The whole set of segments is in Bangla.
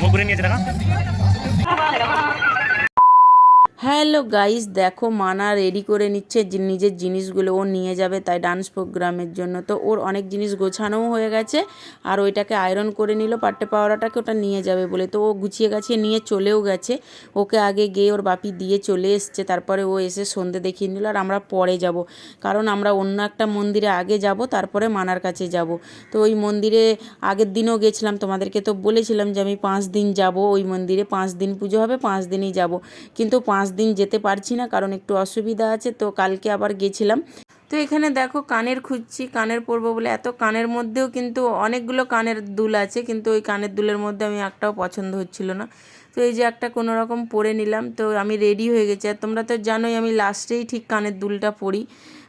মুখ ঘুরে নিয়েছে দেখা হ্যালো গাইস, দেখো মানা রেডি করে নিচ্ছে নিজের জিনিসগুলো। ও নিয়ে যাবে তাই ডান্স প্রোগ্রামের জন্য। তো ওর অনেক জিনিস গোছানোও হয়ে গেছে আর ওইটাকে আয়রন করে নিল, পাট্টে পাওয়াটাকে ওটা নিয়ে যাবে বলে। তো ও গুছিয়ে গাছিয়ে নিয়ে চলেও গেছে। ওকে আগে গিয়ে ওর বাপি দিয়ে চলে এসছে, তারপরে ও এসে সন্ধে দেখিয়ে নিল আর আমরা পরে যাব। কারণ আমরা অন্য একটা মন্দিরে আগে যাব, তারপরে মানার কাছে যাব। তো ওই মন্দিরে আগের দিনও গেছিলাম, তোমাদেরকে তো বলেছিলাম যে আমি পাঁচ দিন যাব ওই মন্দিরে। পাঁচ দিন পুজো হবে, পাঁচ দিনই যাব। কিন্তু পাঁচ দিন যেতে পারছি না, কারণ একটু অসুবিধা আছে, তো কালকে আবার গেছিলাম। তো এখানে দেখো কানের খুঁজছি, কানের পরবো বলে, এত কানের মধ্যেও কিন্তু অনেকগুলো কানের দুল আছে, কিন্তু ওই কানের দুলের মধ্যে আমি একটাও পছন্দ হচ্ছিল না। তো এই যে একটা কোনো রকম পরে নিলাম, তো আমি রেডি হয়ে গেছি। আর তোমরা তো জানোই আমি লাস্টেই ঠিক কানের দুলটা পরি।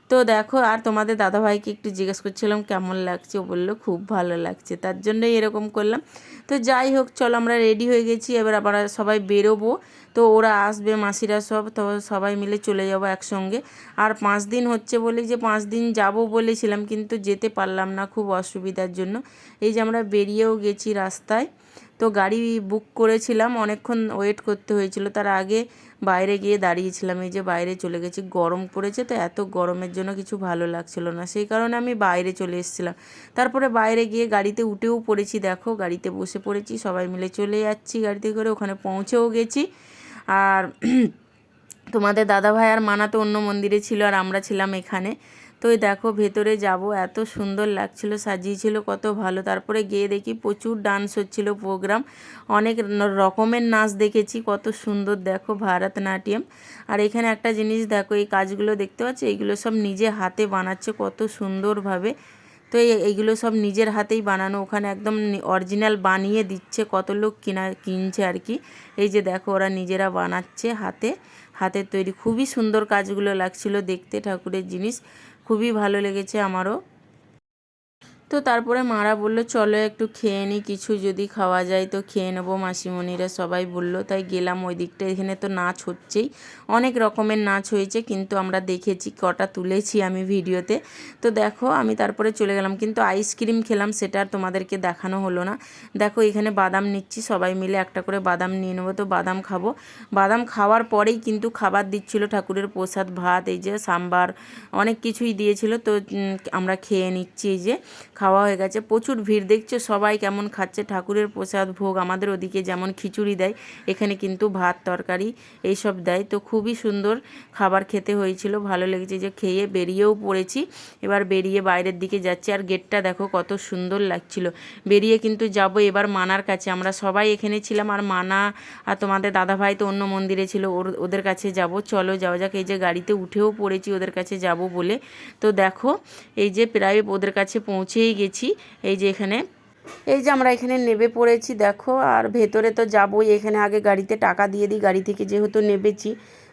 তো দেখো, আর তোমাদের দাদাভাইকে একটু জিজ্ঞেস করছিলাম, কেমন লাগছে? ও বলল, খুব ভালো লাগছে। তার জন্যই এরকম করলাম। তো যাই হোক, চলো আমরা রেডি হয়ে গেছি। এবার আবার সবাই বেরোবো। তো ওরা আসবে, মাসিরা সব। তো সবাই মিলে চলে যাব একসঙ্গে। আর পাঁচ দিন হচ্ছে বলে যে পাঁচ দিন যাব বলেছিলাম, কিন্তু যেতে পারলাম না খুব অসুবিধার জন্য। এই যে আমরা বেরিয়েও গেছি রাস্তায়। তো গাড়ি বুক করেছিলাম, অনেকক্ষণ ওয়েট করতে হয়েছিল। তার আগে বাইরে গিয়ে দাঁড়িয়েছিলাম, এই যে বাইরে চলে গেছি। গরম পড়েছে তো এত গরমের জন্য কিছু ভালো লাগছিল না। সেই কারণে আমি বাইরে চলে এসেছিলাম। তারপরে বাইরে গিয়ে গাড়িতে উঠেও পড়েছি। দেখো, গাড়িতে বসে পড়েছি, সবাই মিলে চলে যাচ্ছি গাড়িতে করে। ওখানে পৌঁছেও গেছি। আর তোমাদের দাদাভাই আর মানা তো অন্য মন্দিরে ছিল আর আমরা ছিলাম এখানে। তো দেখো, ভেতরে যাব। এত সুন্দর লাগছিল, সাজিয়েছিল কত ভালো। তারপরে গিয়ে দেখি প্রচুর ডান্স হচ্ছিল প্রোগ্রাম অনেক রকমের নাচ দেখেছি, কত সুন্দর। দেখো ভারতনাট্যম। আর এখানে একটা জিনিস দেখো, এই কাজগুলো দেখতে পাচ্ছ? এইগুলো সব নিজে হাতে বানাচ্ছে, কত সুন্দরভাবে। তো এই এইগুলো সব নিজের হাতেই বানানো। ওখানে একদম অরিজিনাল বানিয়ে দিচ্ছে, কত লোক কিনা, কিনছে আর কি। এই যে দেখো, ওরা নিজেরা বানাচ্ছে হাতে। হাতের তৈরি। খুবই সুন্দর কাজগুলো লাগছিল দেখতে ঠাকুরের জিনিস। খুবই ভালো লেগেছে আমারও। তো তারপরে মারা বলল, চলো একটু খেয়ে নিই কিছু যদি খাওয়া যায়। তো খেয়ে নেব, মাসিমণিরা সবাই বলল। তাই গেলাম ওই দিকটা, এখানে তো নাচ হচ্ছেই। অনেক রকমের নাচ হয়েছে, কিন্তু আমরা দেখেছি, কটা তুলেছি আমি ভিডিওতে। তো দেখো, আমি তারপরে চলে গেলাম, কিন্তু আইসক্রিম খেলাম, সেটা আর তোমাদেরকে দেখানো হলো না। দেখো, এখানে বাদাম নিচ্ছি, সবাই মিলে একটা করে বাদাম নিয়ে নেব। তো বাদাম খাব। বাদাম খাওয়ার পরেই কিন্তু খাবার দিচ্ছিল ঠাকুরের প্রসাদ, ভাত, এই যে সাম্বার, অনেক কিছুই দিয়েছিল। তো আমরা খেয়ে নিচ্ছি, এই যে। খাওয়া হয়ে গেছে। প্রচুর ভিড়, দেখছ? সবাই কেমন খাচ্ছে? ঠাকুরের প্রসাদ, ভোগ, আমাদের ওদিকে যেমন খিচুড়ি দেয়, এখানে কিন্তু ভাত, তরকারি এইসব দেয়। তো খুবই সুন্দর খাবার খেতে হয়েছিল, ভালো লেগেছে যে খেয়ে বেরিয়েও পড়েছি। এবার বেরিয়ে বাইরের দিকে যাচ্ছি, আর গেটটা দেখো কত সুন্দর লাগছিল। বেরিয়ে কিন্তু যাব এবার মানার কাছে, আমরা সবাই এখানে ছিলাম, আর মানা আর তোমাদের দাদাভাই তো অন্য মন্দিরে ছিল, ওর, ওদের কাছে যাব। চলো যাওয়া যাক, এই যে গাড়িতে উঠেও পড়েছি, ওদের কাছে যাব বলে। তো দেখো, এই যে প্রায় ওদের কাছে পৌঁছেই গেছি, এই যে এখানে। এই যে আমরা এখানে নেবে পড়েছি, দেখো, আর ভেতরে তো যাবোই। এখানে আগে গাড়িতে টাকা দিয়ে দিই, গাড়ি থেকে যেহেতু নেবেছি।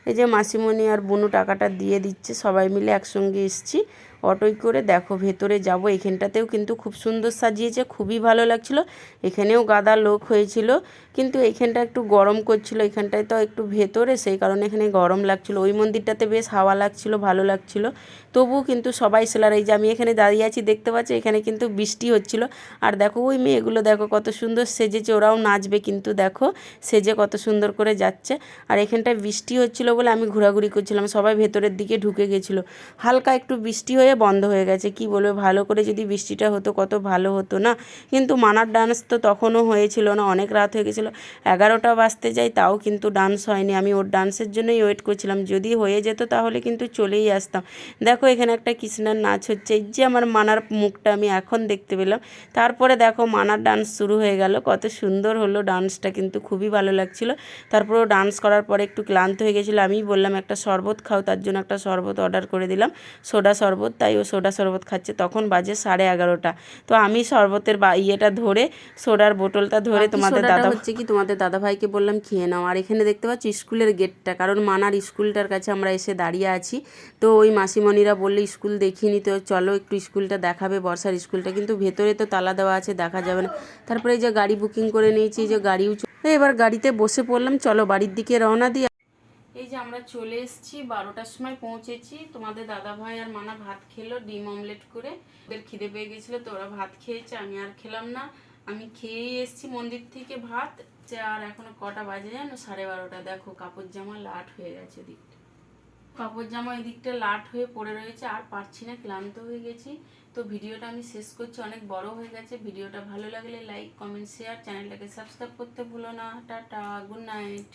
এই যে মাসিমণি আর বুনু টাকাটা দিয়ে দিচ্ছে, সবাই মিলে একসঙ্গে এসছি। অটোয় করে দেখো ভেতরে যাব। এখানটাতেও কিন্তু খুব সুন্দর সাজিয়েছে, খুবই ভালো লাগছিল। এখানেও গাদা লোক হয়েছিল, কিন্তু এখানটা একটু গরম করছিল। এখানটায় তো একটু ভেতরে, সেই কারণে এখানে গরম লাগছিল। ওই মন্দিরটাতে বেশ হাওয়া লাগছিল, ভালো লাগছিল। তবুও কিন্তু সবাই সেলার, এই যে আমি এখানে দাঁড়িয়ে আছি, দেখতে পাচ্ছি, এখানে কিন্তু বৃষ্টি হচ্ছিল। আর দেখো, ওই মেয়েগুলো দেখো কত সুন্দর সেজেছে, ওরাও নাচবে কিন্তু দেখো, সেজে কত সুন্দর করে যাচ্ছে। আর এখানটায় বৃষ্টি হচ্ছিল বলে আমি ঘোরাঘুরি করছিলাম, সবাই ভেতরের দিকে ঢুকে গেছিল। হালকা একটু বৃষ্টি হয়ে বন্ধ হয়ে গেছে, কি বলবে? ভালো করে যদি বৃষ্টিটা হতো কত ভালো হতো না? কিন্তু মানার ডান্স তো তখনও হয়েছিল না, অনেক রাত হয়ে গেছিল। এগারোটা বাজতে যাই, তাও কিন্তু ডান্স হয়নি। আমি ওর ডান্সের জন্যই ওয়েট করছিলাম। যদি হয়ে যেত তাহলে কিন্তু চলেই আসতাম। দেখো, এখানে একটা কৃষ্ণার নাচ হচ্ছে। এই যে আমার মানার মুখটা আমি এখন দেখতে পেলাম। তারপরে দেখো, মানার ডান্স শুরু হয়ে গেল। কত সুন্দর হলো ডান্সটা কিন্তু খুবই ভালো লাগছিল। তারপরে ডান্স করার পরে একটু ক্লান্ত হয়ে গেছিল। আমি বললাম একটা শরবত খাও তার জন্য একটা শরবত অর্ডার করে দিলাম। সোডা শরবত। তাই ও সোডা শরবত খাচ্ছে। তখন বাজে সাড়ে এগারোটা। তো আমি শরবতের বা ইয়েটা ধরে সোডার বোতলটা ধরে তোমাদের দাদা হচ্ছে কি তোমাদের দাদা ভাইকে বললাম খেয়ে নাও। আর এখানে দেখতে পাচ্ছ স্কুলের গেটটা কারণ মানার স্কুলটার কাছে আমরা এসে দাঁড়িয়ে আছি। তো ওই মাসিমণিরা বললে স্কুল দেখিনি তো চলো একটু স্কুলটা দেখাবে বর্ষার স্কুলটা। কিন্তু ভেতরে তো তালা দেওয়া আছে দেখা যাবে না। তারপরে এই যে গাড়ি বুকিং করে নিয়েছি যে গাড়িও এবার গাড়িতে বসে পড়লাম চলো বাড়ির দিকে রওনা দিই। এই যে আমরা চলে এসেছি, বারোটার সময় পৌঁছেছি। তোমাদের দাদা ভাই আর মানা ভাত খেলো, ডিম অমলেট করে। ওদের খিদে পেয়ে গেছিল, তো ওরা ভাত খেয়েছে, আমি আর খেলাম না। আমি খেয়েই এসেছি মন্দির থেকে ভাত। যে আর এখনও কটা বাজে জানো? সাড়ে বারোটা। দেখো কাপড় জামা লাট হয়ে গেছে দিকটা কাপড় জামা এই দিকটা লাট হয়ে পড়ে রয়েছে, আর পারছি না, ক্লান্ত হয়ে গেছি। তো ভিডিওটা আমি শেষ করছি, অনেক বড় হয়ে গেছে। ভিডিওটা ভালো লাগলে লাইক কমেন্ট শেয়ার চ্যানেলটাকে সাবস্ক্রাইব করতে ভুলো না। Tata good night